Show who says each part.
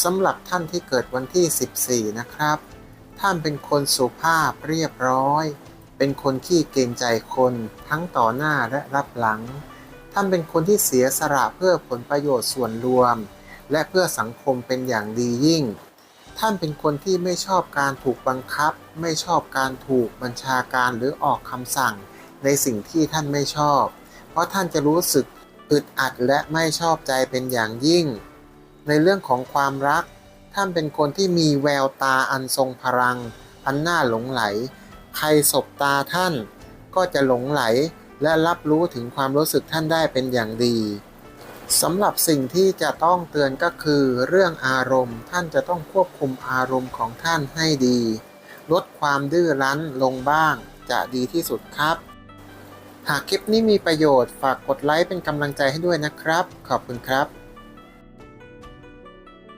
Speaker 1: สำหรับท่านที่เกิดวันที่ 14 นะครับ ท่านเป็นคนสุภาพเรียบร้อย เป็นคนขี้เกรงใจคนทั้งต่อหน้าและรับหลัง ท่านเป็นคนที่เสียสละเพื่อผลประโยชน์ส่วนรวม และเพื่อสังคมเป็นอย่างดียิ่ง ท่านเป็นคนที่ไม่ชอบการถูกบังคับ ไม่ชอบการถูกบัญชาการหรือออกคำสั่ง ในสิ่งที่ท่านไม่ชอบ เพราะท่านจะรู้สึกอึดอัดและไม่ชอบใจเป็นอย่างยิ่ง ในเรื่องของความรัก ท่านเป็นคนที่มีแววตาอันทรงพลัง อันน่าหลงไหล ใครสบตาท่านก็จะหลงไหลและรับรู้ถึงความรู้สึกท่านได้เป็นอย่างดีสำหรับสิ่งที่จะต้องเตือนก็คือเรื่องอารมณ์ ท่านจะต้องควบคุมอารมณ์ของท่านให้ดี ลดความดื้อรั้นลงบ้าง จะดีที่สุดครับ หากคลิปนี้มีประโยชน์ฝากกดไลค์เป็นกำลังใจให้ด้วยนะครับ ขอบคุณครับ